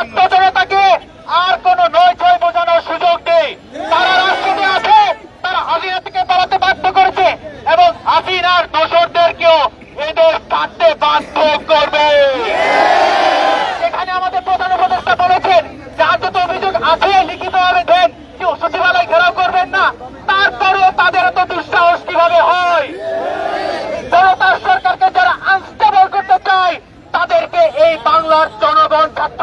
ছাত্র জনতাকে আর কোন নয় ছয় বোঝানোর সুযোগ নেই। তারা রাষ্ট্রতে আছে, তারা হাজিরা থেকে পালাতে বাধ্য করেছে এবং হাসিনার দোষরদেরকেও এদের কাটতে বাধ্য করবে। এখানে আমাদের প্রধান উপদেষ্টা বলেছেন, যার যত অভিযোগ আছে লিখিতভাবে দেন, কেউ সচিবালয় ঘেরাও করবেন না। তারপরেও তাদের এত দুঃসাহস কীভাবে হয়? জনতার সরকারকে যারা আনস্টেবল করতে চায়, তাদেরকে এই বাংলার জনগণ ছাত্র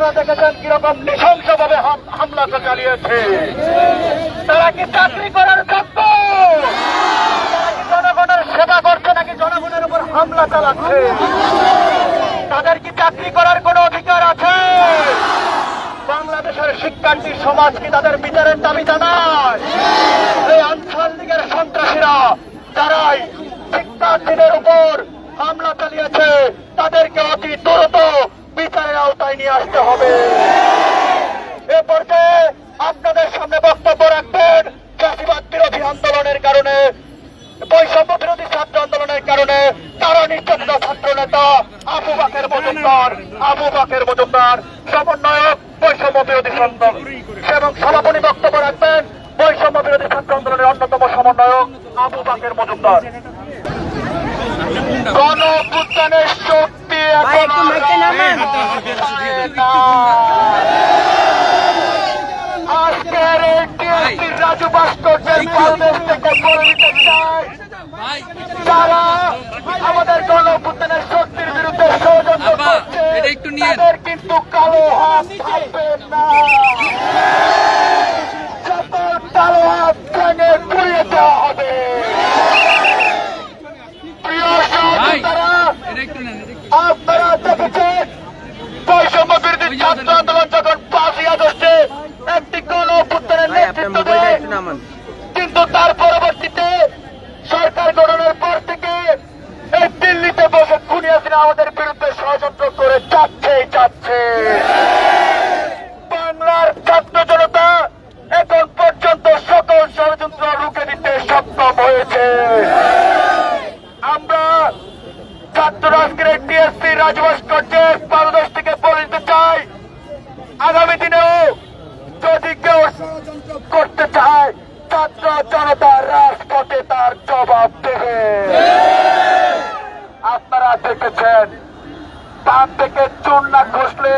আপনারা দেখেছেন কীরকম নৃশংসভাবে হাম- হামলা চালিয়েছে। তারা কি চাকরি করার যোগ্য? জনগণের সেবা করছে নাকি জনগণের উপর হামলা চালাচ্ছে? তাদের কি চাকরি করার কোনো অধিকার আছে? বাংলাদেশের শিক্ষার্থী সমাজ কি তাদের বিচারের দাবি জানায়? এই আনসার লীগের সন্ত্রাসীরা, যারাই শিক্ষার্থীদের উপর হামলা চালিয়েছে, তাদেরকে অতি দ্রুত আওতায় নিয়ে আসতে হবে। এ পর্যায়ে আপনাদের সামনে বক্তব্য রাখবেন চাষিবাদ বিরোধী আন্দোলনের কারণে, বৈষম্য বিরোধী ছাত্র আন্দোলনের কারণে, তারা নির্যাতিত ছাত্র নেতা, আবু বাকের মজুমদার, আবু বাকের মজুমদার, সমন্বয়ক, বৈষম্য বিরোধী ছাত্র এবং সভাপতি বক্তব্য রাখবেন বৈষম্য বিরোধী ছাত্র আন্দোলনের অন্যতম সমন্বয়ক, আবু বাকের মজুমদার। গণ অভ্যুত্থানের আজকের এই টিএসসির রাজু ভাস্কর্যের পালদেশ থেকে করে দিতে চাই। যারা আমাদের গণ অভ্যুত্থানের শক্তির বিরুদ্ধে ষড়যন্ত্র করছে এটা একটু নিয়েন। তাদের কিন্তু কালো হাত থাকবে না সকল কালো হাত ভেঙে ঘুরিয়ে দেওয়া হবে প্রিয় ভাই সহযোদ্ধারা এটা একটু নেন এটা একটু- আপনারা দেখেছেন বৈষম্য বিরোধী ছাত্র আন্দোলন যখন পাঁচই আগস্টে একটি গণ অভ্যুত্থানের নেতৃত্ব কিন্তু তার পরবর্তীতে সরকার গঠনের পর থেকে এই দিল্লিতে বসে খুনি আমাদের বিরুদ্ধে ষড়যন্ত্র করে যাচ্ছে যাচ্ছে বাংলার ছাত্র জনতা এখন পর্যন্ত সকল ষড়যন্ত্র রুখে দিতে সক্ষম হয়েছে আমরা ছাত্র রাজগীর টিএসসি রাজভাস্কর্যের পারদর্শ থেকে বলে দিতে চাই আগামী দিনেও যদি কেউ ষড়যন্ত্র করতে চায় ছাত্র জনতা রাজপথে তার জবাব দেবে। আপনারা দেখেছেন, তার থেকে চুন না ঘষলে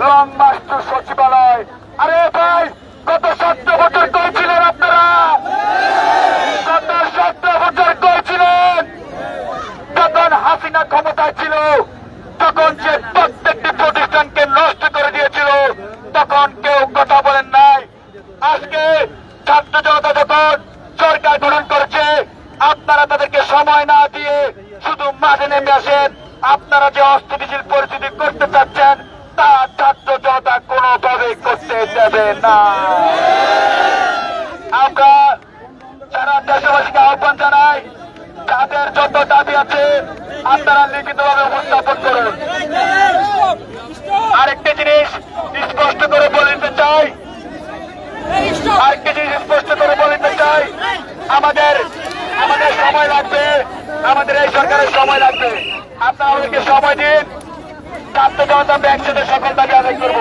লং মাস্টার সচিবালয়। আরে ভাই, গত সতেরো বছর করেছিলেন আপনারা। গত সতেরো বছর করেছিলেন। যখন হাসিনা ক্ষমতায় ছিল, তখন সে প্রত্যেকটি প্রতিষ্ঠানকে নষ্ট করে দিয়েছিল। তখন কেউ কথা বলেন নাই আজকে ছাত্র জনতা যখন সরকার গঠন করেছে আপনারা তাদেরকে সময় না দিয়ে শুধু মাঠে নেমে আসেন। আপনারা যে অস্থিতিশীল পরিস্থিতি করতে চাচ্ছেন তা ছাত্র জনতা কোনোভাবে করতে দেবে না। আমাদের এই সরকারের সময় লাগবে। আপনারা আমাদেরকে সময় দিন। ছাত্র জনতা ব্যাংক সাথে সকল দাবি আদায় করব।